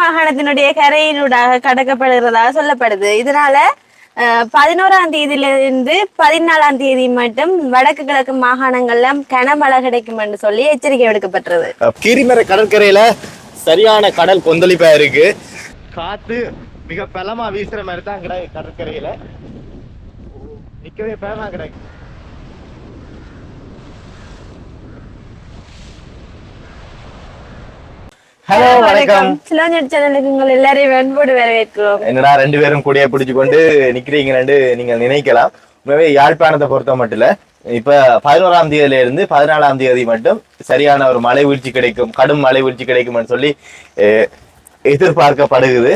மாகாணத்தினுடைய கரையினூடாக கடக்கப்படுகிறதாக சொல்லப்படுது. இதனால பதினோராம் தேதியிலிருந்து பதினாலாம் தேதி மட்டும் வடக்கு கிழக்கு மாகாணங்கள்ல கனமழை கிடைக்கும் என்று சொல்லி எச்சரிக்கை விடுக்கப்பட்டது கீரிமலை கடற்கரையில சரியான கடல் கொந்தளிப்பா இருக்கு. காத்து மிக பலமா வீசுற மாதிரி தான் கிடக்கு கடற்கரையில. நிக்கவே பலமா கிடக்கு. ஹலோ வணக்கம். சிலோஞ்சட் சேனலுக்கு உங்கள் எல்லாரையும் வெண்போடு வரவேற்கிறோம். என்னடா ரெண்டு பேரும் கூடிய பிடிச்சு கொண்டு நிக்கிறீங்கன்னு நீங்க நினைக்கலாம். உண்மையாவே யாழ்ப்பாணத்தை பொறுத்த மட்டும் இல்ல இப்ப பதினோராம் தேதியில இருந்து பதினாலாம் தேதி மட்டும் சரியான ஒரு மழை வீழ்ச்சி கிடைக்கும் கடும் மழை வீழ்ச்சி கிடைக்கும்னு சொல்லி எதிர்பார்க்கப்படுகிறது.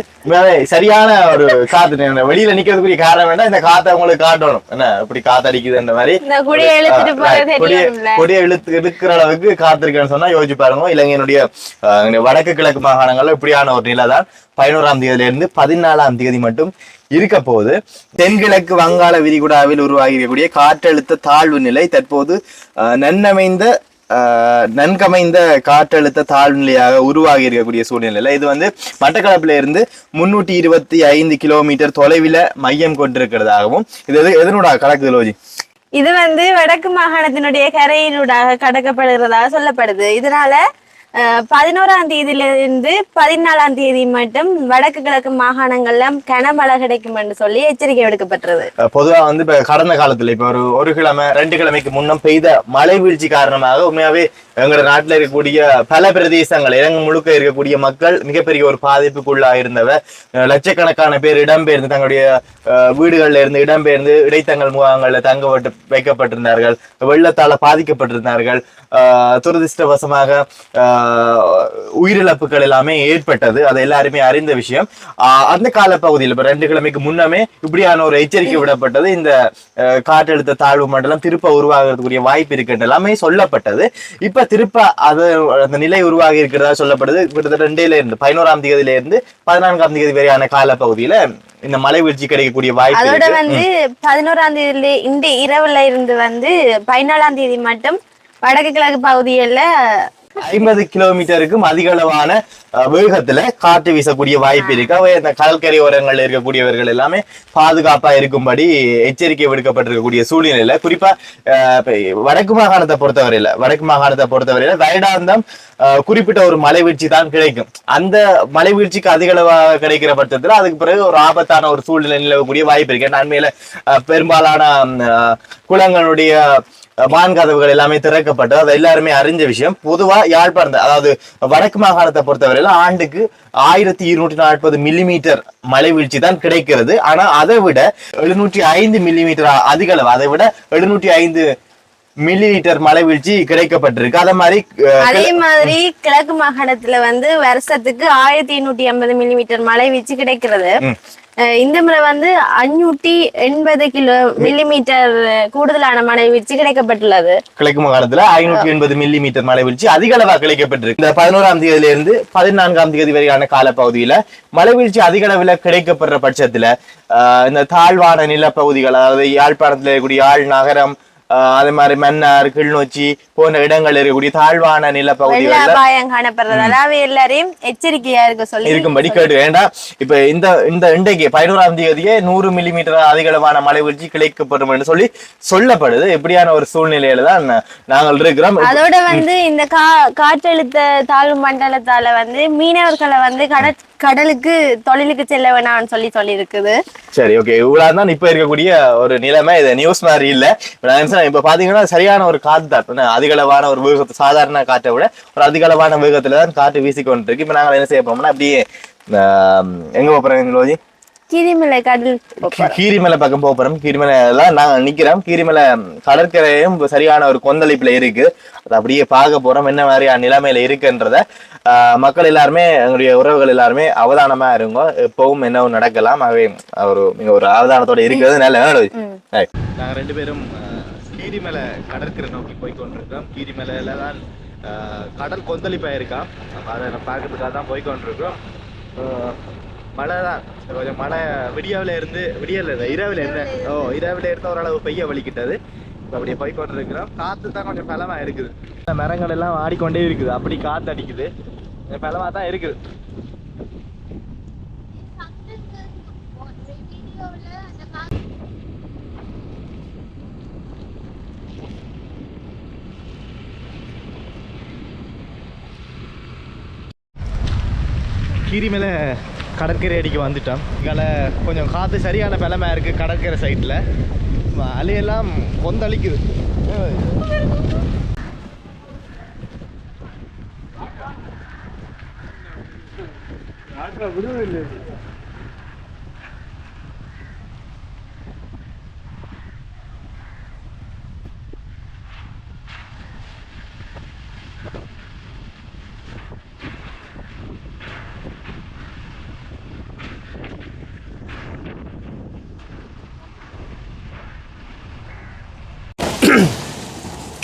சரியான ஒரு காத்து வெளியில நிக்கிறதுக்குரிய காரணம் வேண்டாம் இந்த காத்தை உங்களுக்கு காட்டணும். என்ன? இப்படி காத்தடிக்குதுன்ற மாதிரி. இந்த குடியை இழுத்து இழுக்கிற அளவுக்கு காத்திருக்கேன்னு சொன்னா யோசிச்சு பாருங்க. இலங்கையினுடைய வடக்கு கிழக்கு மாகாணங்கள்ல இப்படியான ஒரு நிலை தான் பதினோராம் தேதியில இருந்து பதினாலாம் தேதி மட்டும் இருக்க போகுது. தென்கிழக்கு வங்காள விரிகுடாவில் உருவாகி இருக்கக்கூடிய காற்றழுத்த தாழ்வு நிலை தற்போது நன்னமைந்த நன்கமைந்த காற்றழுத்த தாழ்நிலையாக உருவாகி இருக்கக்கூடிய சூழ்நிலையில் இது வந்து மட்டக்களப்பில் இருந்து முன்னூற்றி இருபத்தி ஐந்து கிலோமீட்டர் தொலைவில் மையம் கொண்டிருக்கிறதாகவும் இது எது எதனோட கணக்கு லோஜி? இது வந்து வடக்கு மாகாணத்தினுடைய கரையினூடாக கடக்கப்படுகிறதாக சொல்லப்படுது. இதனால பதினோராம் தேதியிலிருந்து பதினாலாம் தேதி மட்டும் வடக்கு கிழக்கு மாகாணங்கள்ல கனமழை கிடைக்கும் என்று சொல்லி எச்சரிக்கை விடுக்கப்பட்டது பொதுவா வந்து இப்ப கடந்த காலத்துல இப்ப ஒரு ஒரு கிழமை ரெண்டு கிழமைக்கு முன்னம் பெய்த மழை வீழ்ச்சி காரணமாக உண்மையாவே எங்களோட நாட்டுல இருக்கக்கூடிய பல பிரதேசங்கள் இலங்கை முழுக்க இருக்கக்கூடிய மக்கள் மிகப்பெரிய ஒரு பாதிப்புக்குள்ளா இருந்தவ லட்சக்கணக்கான பேர் இடம்பெயர்ந்து தங்களுடைய வீடுகள்ல இருந்து இடம்பெயர்ந்து இடைத்தங்கள் முகாம்கள்ல தங்க வைக்கப்பட்டிருந்தார்கள் வெள்ளத்தால பாதிக்கப்பட்டிருந்தார்கள். அஹ், துரதிர்ஷ்டவசமாக உயிரிழப்புகள் எல்லாமே ஏற்பட்டது. அது எல்லாருமே அறிந்த விஷயம். அந்த கால பகுதியில் இப்ப ரெண்டு கிழமைக்கு முன்னமே இப்படியான ஒரு எச்சரிக்கை விடப்பட்டது. இந்த காற்றழுத்த தாழ்வு மண்டலம் திருப்ப உருவாகிறதுக்குரிய வாய்ப்பு இருக்குன்னு எல்லாமே சொல்லப்பட்டது. இப்ப திருப்ப அது அந்த நிலை உருவாகி இருக்கிறதா சொல்லப்படுது. கிட்டத்தட்ட ரெண்டில இருந்து பதினோராம் தேதியில இருந்து பதினான்காம் தேதி வரையான கால பகுதியில இந்த மழை வீழ்ச்சி கிடைக்கக்கூடிய வாய்ப்பு அதோட வந்து பதினோராம் தேதியில இந்த இரவுல இருந்து வந்து பதினாலாம் தேதி மட்டும் வடக்கு கிழக்கு பகுதியில ஐம்பது கிலோமீட்டருக்கும் அதிக அளவான வேகத்துல காற்று வீசக்கூடிய வாய்ப்பு இருக்கு. அவை அந்த கடற்கரை ஓரங்கள்ல இருக்கக்கூடியவர்கள் எல்லாமே பாதுகாப்பா இருக்கும்படி எச்சரிக்கை விடுக்கப்பட்டிருக்கக்கூடிய சூழ்நிலையில. குறிப்பா வடக்கு மாகாணத்தை பொறுத்தவரையில வடக்கு மாகாணத்தை பொறுத்தவரையில வருடாந்தம் அஹ், குறிப்பிட்ட ஒரு மலை வீழ்ச்சி தான் கிடைக்கும். அந்த மலை வீழ்ச்சிக்கு அதிக அளவாக கிடைக்கிற பட்சத்துல அதுக்கு பிறகு ஒரு ஆபத்தான ஒரு சூழ்நிலை நிலவக்கூடிய வாய்ப்பு இருக்கு. ஏன்னா அண்மையில பெரும்பாலான குளங்களுடைய வான் கதவுகள் எல்லாமே திறக்கப்பட்டு அது எல்லாருமே அறிஞ்ச விஷயம். பொதுவா யாழ்ப்பாணம் அதாவது வடக்கு மாகாணத்தை பொறுத்தவரையில ஆண்டுக்கு ஆயிரத்தி இருநூற்றி நாற்பது மில்லிமீட்டர் மழை வீழ்ச்சி தான் கிடைக்கிறது. ஆனா அதை விட எழுநூற்றி ஐந்து மில்லிமீட்டர் அதிக அளவு அதை விட எழுநூற்றி ஐந்து மில்லி லிட்டர் மழை வீழ்ச்சி கிடைக்கப்பட்டிருக்கு. அதே மாதிரி அதே மாதிரி கிழக்கு மாகாணத்துல வந்து வருஷத்துக்கு ஆயிரத்தி எண்ணூற்றி ஐம்பது மில்லிமீட்டர் மழை வீச்சு கிடைக்கிறது. இந்த முறை வந்து அஞ்சூட்டி எண்பது கிலோ மில்லிமீட்டர் கூடுதலான மழை வீழ்ச்சி கிடைக்கப்பட்டுள்ளது. கிழக்கு மாகாணத்துல ஐநூத்தி எண்பது மில்லிமீட்டர் மழை வீழ்ச்சி அதிக அளவாக கிடைக்கப்பட்டிருக்கு. இந்த பதினோராம் தேதியில இருந்து பதினான்காம் தேதி வரையான கால பகுதியில மழை வீழ்ச்சி அதிக அளவுல கிடைக்கப்படுற பட்சத்துல ஆஹ் இந்த தாழ்வான நிலப்பகுதிகள் அதாவது யாழ்ப்பாணத்துல இருக்கக்கூடிய யாழ் நகரம் அதே மாதிரி மன்னார் கிளிநொச்சி போன்ற இடங்கள் இருக்கக்கூடிய தாழ்வான வெள்ள நிலப்பகுதிகள் அபாயம் காணப்படுறதால அவை எல்லாரையும் எச்சரிக்கையா இருக்க சொல்லி இருக்கும்படி கேட்டு வேண்டாம் இப்ப இந்த இந்த இன்றைக்கு பதினோராம் தேதியே நூறு மில்லிமீட்டர் அதிக அளவான மழை வீழ்ச்சி கிடைக்கப்படும் என்று சொல்லி சொல்லப்படுது. எப்படியான ஒரு சூழ்நிலையில தான் நாங்கள் இருக்கிறோம். அதோட வந்து இந்த கா காற்றழுத்த தாழ்வு மண்டலத்தால வந்து மீனவர்களை வந்து கடற் கடலுக்கு தொழிலுக்கு செல்ல வேணாம்னு சொல்லி சொல்லி இருக்குது சரி ஓகே இவ்வளவு தான் இப்ப இருக்கக்கூடிய ஒரு நிலைமை. இது நியூஸ் மாதிரி இல்ல. இப்ப என்ன பாத்தீங்கன்னா சரியான ஒரு காத்து தான். அதிகளவான ஒரு வேகத்தை சாதாரண காற்றை விட ஒரு அதிகளவான வேகத்துல தான் காற்று வீசிக்கொண்டு இருக்கு இப்ப நாங்க என்ன செய்ய போறோம்னா அப்படியே எங்க போறோம் கிரிமலை கடல் கீரிமலை பக்கம் போக போறோம். கீரிமலை எல்லாம் நாங்க நிக்கிறோம். கீரிமலை கடற்கரையும் சரியான ஒரு கொந்தளிப்புல இருக்கு. அதை அப்படியே பார்க்க போறோம். என்ன மாதிரியான நிலைமையில இருக்குன்றத ஆஹ், மக்கள் எல்லாருமே எங்களுடைய உறவுகள் எல்லாருமே அவதானமா இருங்க. எப்பவும் என்ன நடக்கலாம். ஆகவே ஒரு மிக ஒரு அவதானத்தோட இருக்கிறது நல்ல நாங்க ரெண்டு பேரும் கீரிமலை கடற்கரை நோக்கி போய் கொண்டிருக்கோம் கீரிமலையில தான் ஆஹ், கடல் கொந்தளிப்பா இருக்கான் அப்ப அதை நம்ம பார்க்கறதுக்காக தான் போய் கொண்டிருக்கோம் ஆஹ், மழை தான் கொஞ்சம் மழை விடியாவில் இருந்து விடியல இரவில் இருந்து ஓ இரவில் இருந்து ஓரளவு பெய்ய வலிக்கிட்டது அப்படியே போய்கொண்டு இருக்கிறோம் காற்று தான் கொஞ்சம் பலமாக இருக்குது. இந்த மரங்கள் எல்லாம் ஆடிக்கொண்டே இருக்குது. அப்படி காற்று அடிக்குது. பலமாக தான் இருக்குது. கீரி மேலே கடற்கரை அடிக்கு வந்துட்டோம். இங்கால கொஞ்சம் காற்று சரியான பலமா இருக்குது கடற்கரை சைட்டில் அலையெல்லாம் கொந்தளிக்குது.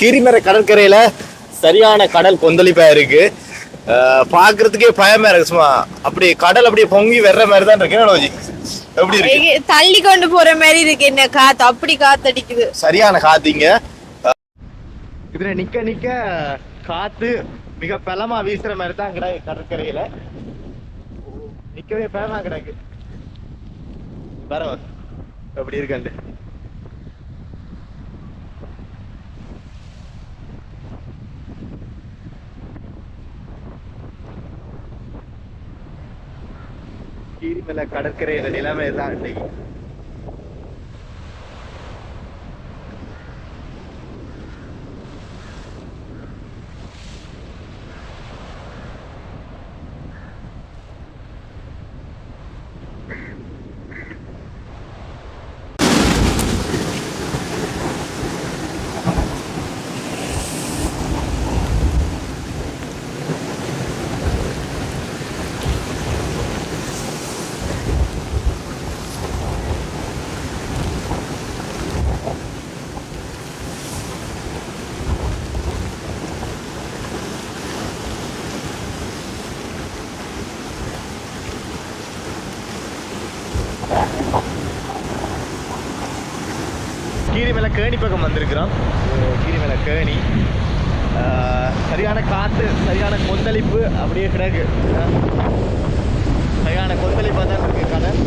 கீரிமலை கடற்கரையில் சரியான கடல் கொந்தளிப்பா இருக்கு. அஹ் பார்க்கறதுக்கே பயமா இருக்கு சும்மா. அப்படி கடல் அப்படியே பொங்கி வர்ற மாதிரி தான் இருக்கு. என்ன ரோஜி? எப்படி இருக்கு? தள்ளி கொண்டு போற மாதிரி இருக்கு. என்ன காத்து? அப்படி காத்தடிக்குது. சரியான காத்தீங்க இதுல நிக்க நிக்க காத்து மிக பலமா வீசுற மாதிரி தான் கிடக்கு கடற்கரையில. நிக்கவே பலமா கிடக்கு. பரவ எப்படி இருக்காண்டு? கீரிமலை கடற்கரையில நிலைமை தான் இன்னைக்கு கீரிமலை கேணி பக்கம் வந்திருக்கிறோம். அஹ் கீரிமலை கேணி. சரியான காற்று சரியான கொந்தளிப்பு அப்படியே கிடக்கு. சரியான கொந்தளிப்பாக தான் இருக்கு கடல்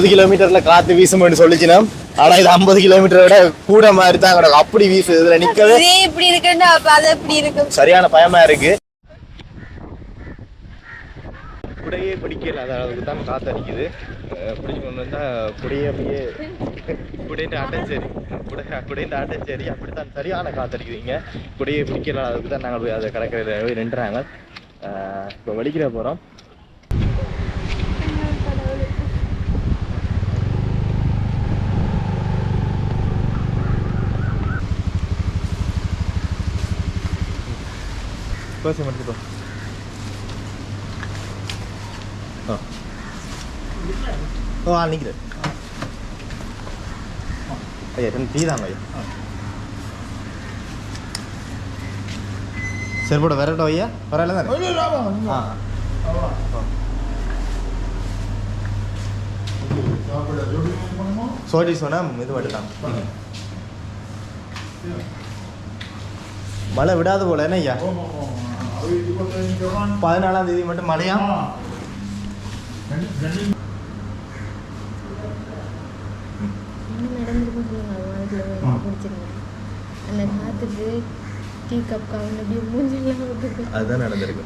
ஐம்பது கிலோமீட்டர்ல காத்து வீசும்னு சொல்லிச்சுனா ஆனா இது ஐம்பது கிலோமீட்டரை விட கூட மாதிரி தான் கிடக்கு. அப்படி வீசு இதுல நிக்கவே இப்படி இருக்குன்னா அப்ப அது எப்படி இருக்கு சரியான பயமா இருக்கு. குடையே பிடிக்கல அது அளவுக்கு தான் காத்து அடிக்குது. பிடிச்சு வந்தா குடையே அப்படியே குடையிட்டு அடைச்சேரி குடை குடையிட்டு அடைச்சேரி அப்படித்தான் சரியான காத்து அடிக்குது இங்க குடையே பிடிக்கல அளவுக்கு தான் நாங்கள் போய் அதை கடற்கரையில் போய் நின்றுறாங்க இப்போ வலிக்கிற போகிறோம் பேச மட்டும் ஆ. ஓ ஆ நிற்கிறேன் ஐயா ரெண்டு டீ தாங்க ஐயா. சரி போட வரட்டும் ஐயா? வரல தானே? ஆ. சோடி சொன்னா இது மட்டும் தான். மழை விடாத போல என்ன ஐயா? பதினாலாம் தேதி மட்டும் மழையா? அந்த காற்றுக்கு டீ கப் கவன் அப்படியே மூஞ்செல்லாம் விட்டுருக்கு அதுதான் நடந்திருக்கு.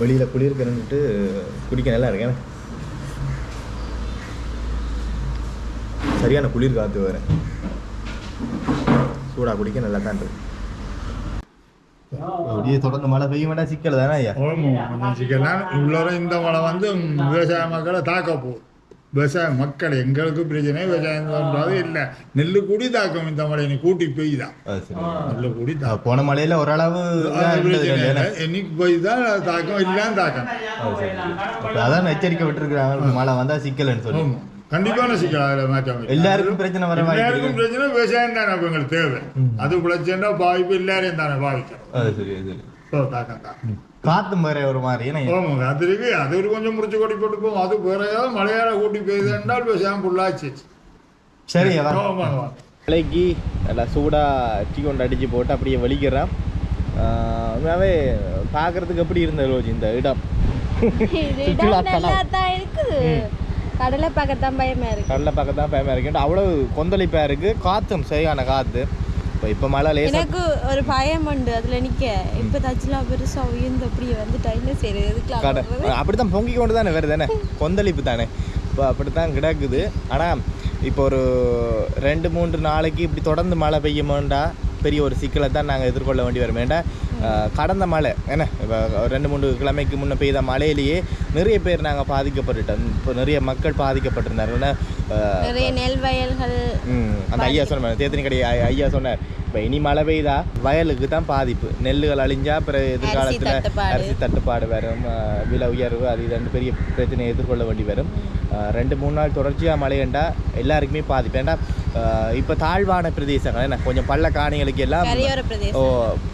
வெளியில குளிர் கிளம்பிட்டு குடிக்க நல்லா இருக்கேன். சரியான குளிர் காத்து வேற. சூடா குடிக்க நல்லா தான் இருக்கு. அப்படியே தொடர்ந்து மழை பெய்ய வேண்டாம் சிக்கல் தானே ஐயா? வச்சுக்கலாம் இவ்வளோ இந்த மழை வந்து விவசாய மக்களை தாக்க போகுது. விவசாய மக்கள் எங்களுக்கு பிரச்சனை விவசாயம் பண்றது இல்லை. நெல்லு கூடி தாக்கம் இந்த மழை நீ கூட்டி அது சரி. நெல்லு கூடி தாக்கம். போன மழையில ஓரளவு? இல்லை. என்னைக்கு பெய்யுதான் தாக்கம் இல்லாம தாக்கம். சரி. அதான் எச்சரிக்கை விட்டுருக்காங்க மழை வந்தா சிக்கல்னு சொல்லி. கண்டிப்பான சிக்கல் அதில் மாற்றம். எல்லாருக்கும் பிரச்சனை வர வாய்ப்பு எல்லாருக்கும். பிரச்சனை விவசாயம் தானே அப்போ எங்களுக்கு தேவை. அது பிரச்சனை பாதிப்பு எல்லாரையும் தானே பாதிக்கும். தாக்கம் தான் காத்து வேற ஒரு மாதிரி ஆமாங்க அது இருக்கு. அது ஒரு கொஞ்சம் முடிச்சு கொடி போட்டு போகும் அது வேற ஏதாவது மழையால கூட்டி பெய்யுது என்றால் ஃபுல்லாச்சு சரி ஆமாங்க விலைக்கு நல்லா சூடாக டீ கொண்டு அடித்து போட்டு அப்படியே வலிக்கிறேன். உண்மையாகவே பார்க்கறதுக்கு எப்படி இருந்தது ரோஜி இந்த இடம்? கடலை பார்க்கத்தான் பயமா இருக்கு. கடலை பக்கம் தான் பயமாக இருக்கு. அவ்வளோ கொந்தளிப்பாக இருக்குது காற்றும் சரியான காற்று இப்போ இப்போ மழை லேசாக எனக்கு ஒரு பயம் உண்டு அதுல நிக்க. இப்ப தச்சுலாம் பெருசா உயர்ந்து அப்படியே வந்துட்டா என்ன செய்யறது கடை எதுக்குலாம் அப்படி தான் பொங்கி கொண்டு தானே வருது தானே? கொந்தளிப்பு தானே? இப்போ அப்படி தான் கிடக்குது. ஆனால் இப்போ ஒரு ரெண்டு மூன்று நாளைக்கு இப்படி தொடர்ந்து மழை பெய்யுமோண்டா பெரிய ஒரு சிக்கலை தான் நாங்கள் எதிர்கொள்ள வேண்டி வரும். அஹ், கடந்த மழை என்ன இப்போ ரெண்டு மூணு கிழமைக்கு முன்ன பெய்த மழையிலேயே நிறைய பேர் நாங்கள் பாதிக்கப்பட்டுட்டோம். இப்போ நிறைய மக்கள் பாதிக்கப்பட்டிருந்தாங்க ஏன்னா, அஹ், நிறைய நெல் வயல்கள் அந்த ஐயா சொன்னார் தேத்தனி கடை ஐயா சொன்னார் இப்போ இனி மழை பெய்தா வயலுக்கு தான் பாதிப்பு. நெல்லுகள் அழிஞ்சா அப்புறம் எதிர்காலத்தில். அரிசி தட்டுப்பாடு வரும். விலை உயர்வு அது ரெண்டு பெரிய பிரச்சனையை எதிர்கொள்ள வேண்டி வரும். ரெண்டு மூணு நாள் தொடர்ச்சியாக மழையண்டா எல்லாருக்குமே பாதிப்பு. ஏன்டா இப்போ தாழ்வான பிரதேசங்கள் என்ன கொஞ்சம் பள்ள காணிகளுக்கு எல்லாம் ஓ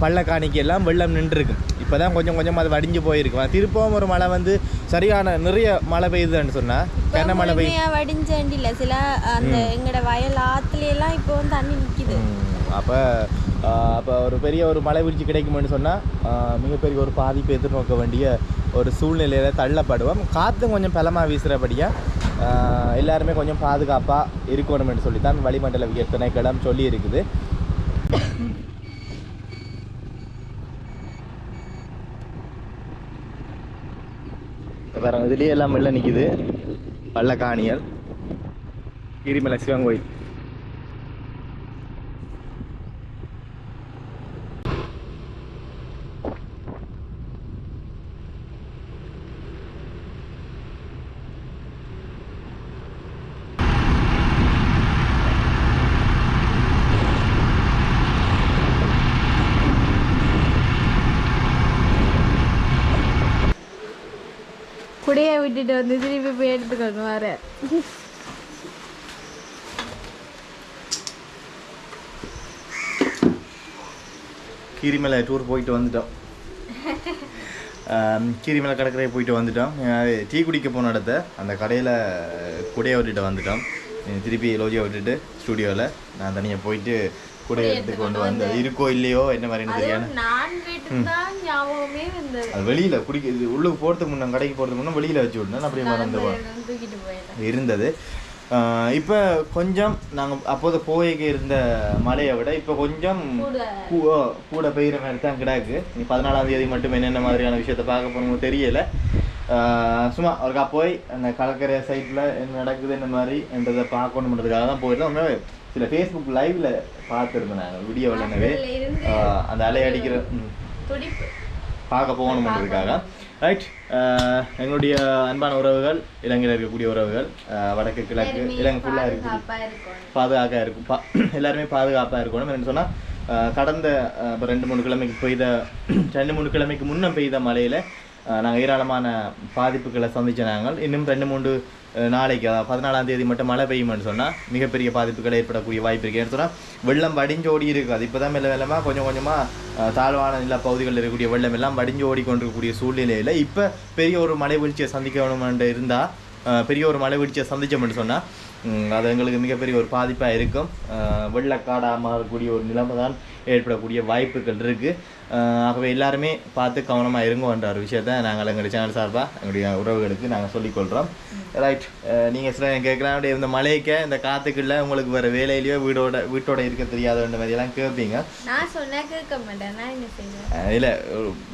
பள்ளக்காணிக்கு எல்லாம் வெள்ளம் நின்றுருக்கு. இப்போ தான் கொஞ்சம் கொஞ்சம் அது வடிஞ்சு போயிருக்கு. திருப்பவும் ஒரு மழை வந்து சரியான நிறைய மழை பெய்யுதுன்னு சொன்னால் கன மழை முழுமையா வடிஞ்சேண்டி இல்ல சில அந்த எங்கட வயல் ஆத்துல எல்லாம் இப்போ வந்து தண்ணி நிக்குது. அப்போ அப்போ ஒரு பெரிய ஒரு மழை வீழ்ச்சி கிடைக்கும்னு சொன்னால் மிகப்பெரிய ஒரு பாதிப்பை எதிர்நோக்க வேண்டிய ஒரு சூழ்நிலையில் தள்ளப்படுவோம். காற்றும் கொஞ்சம் பலமாக வீசுகிறபடியாக எல்லாருமே கொஞ்சம் பாதுகாப்பாக இருக்கணும்னு சொல்லி தான் வளிமண்டல திணைக்களம் சொல்லி இருக்குது வேற இதுலேயே எல்லாம் வெளில நிற்கிது பள்ளக்காணியல் கிரிமலை சிவன் கோயில் அப்படியே விட்டுட்டு வந்து திருப்பி போய் எடுத்துக்கணும் வர. கீரிமலை டூர் போயிட்டு வந்துட்டோம். கீரிமலை கடற்கரை போயிட்டு வந்துட்டோம். டீ குடிக்க போன இடத்த அந்த கடையில் குடையை விட்டுட்டு வந்துட்டோம். திருப்பி லோஜியை விட்டுட்டு ஸ்டூடியோவில் நான் தனியாக போயிட்டு குடையை எடுத்து கொண்டு வந்து இருக்கோ இல்லையோ என்ன மாதிரின்னு தெரியாது. அது வெளியில் குடிக்க இது உள்ளுக்கு போகிறதுக்கு முன்னே கடைக்கு போகிறதுக்கு முன்னே வெளியில் வச்சு விட்டேன் அப்படியே மறந்து இருந்தது. இப்போ கொஞ்சம் நாங்கள் அப்போது போய்க்கு இருந்த மழையை விட இப்போ கொஞ்சம் கூட. பெய்கிற மாதிரி தான் கிடாக்கு. நீ பதினாலாம் தேதி மட்டும் என்னென்ன மாதிரியான விஷயத்தை பார்க்க போகணும் தெரியல. சும்மா ஒருக்கா போய் அந்த கடற்கரை சைட்டில் என்ன நடக்குது என்ன மாதிரி என்றதை பார்க்கணுன்றதுக்காக தான் போயிருந்தோம் உண்மையாவே சில ஃபேஸ்புக் லைவ்ல பார்த்துருந்தோம் நாங்கள் வீடியோவில் என்னவே அந்த அலை அடிக்கிற பார்க்க போகணுன்றதுக்காக ரைட் எங்களுடைய அன்பான உறவுகள் இலங்கையில் இருக்கக்கூடிய உறவுகள் வடக்கு கிழக்கு இலங்கை ஃபுல்லாக இருக்கும் பாதுகாப்பாக இருக்கும். பா எல்லாருமே பாதுகாப்பாக இருக்கணும் என்ன சொன்னால் கடந்த ரெண்டு மூணு கிழமைக்கு பெய்த ரெண்டு மூணு கிழமைக்கு முன்ன பெய்த மழையில் நாங்கள் ஏராளமான பாதிப்புகளை சந்திச்ச நாங்கள். இன்னும் ரெண்டு மூன்று நாளைக்கு அதாவது பதினாலாம் தேதி மட்டும் மழை பெய்யும்னு சொன்னால் மிகப்பெரிய பாதிப்புகள் ஏற்படக்கூடிய வாய்ப்பு இருக்குது ஏன்னு சொன்னால் வெள்ளம் வடிஞ்சோடி இருக்காது. இப்போ தான் மெல்ல மெல்லமாக கொஞ்சம் கொஞ்சமாக தாழ்வான நில பகுதிகளில் இருக்கக்கூடிய வெள்ளம் எல்லாம் வடிஞ்சு ஓடி கொண்டிருக்கக்கூடிய சூழ்நிலையில் இப்போ பெரிய ஒரு மழை வீழ்ச்சியை சந்திக்கணுமென்று இருந்தால் பெரிய ஒரு மழை வீழ்ச்சியை சந்திச்சோம்னு சொன்னால் அது எங்களுக்கு மிகப்பெரிய ஒரு பாதிப்பாக இருக்கும். வெள்ளக்காடாக மாறக்கூடிய ஒரு நிலைமை தான் ஏற்படக்கூடிய வாய்ப்புகள் இருக்குது ஆகவே எல்லாருமே பார்த்து கவனமாக இருங்கோன்ற ஒரு விஷயத்த நாங்கள் எங்களுடைய சேனல் சார்பாக எங்களுடைய உறவுகளுக்கு நாங்கள் சொல்லிக்கொள்கிறோம் ரைட் நீங்கள் சில கேட்கலாம் இந்த மழைக்க இந்த காற்றுக்குள்ள உங்களுக்கு வேறு வேலையிலையோ வீடோட வீட்டோட இருக்க தெரியாத மாதிரியெல்லாம் கேட்பீங்க. நான் சொன்னா கேட்க மாட்டேன். இல்லை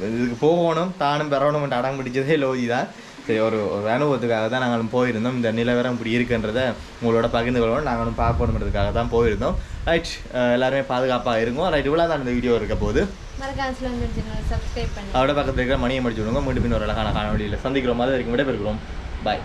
இதுக்கு போகணும் தானும் பெறணும் அடம் பிடிச்சதே லோஜி தான் சரி ஒரு ஒரு அனுபவத்துக்காக தான் நாங்களும் போயிருந்தோம். இந்த நிலவரம் இப்படி இருக்குன்றத உங்களோட பகிர்ந்து கொள்ளணும் நாங்களும் பார்க்கணுன்றதுக்காக தான் போயிருந்தோம். ரைட் எல்லாருமே பாதுகாப்பாக இருக்கும் ரைட் இவ்வளோ தான் இந்த வீடியோ இருக்க போது அவட பக்கத்தில் இருக்கிற மணியை முடிச்சு விடுங்க. மீண்டும் இன்னொரு அழகான காணொலியில் சந்திக்கிறோம். மாதிரி வரைக்கும் விடைபெறுகிறோம். பாய்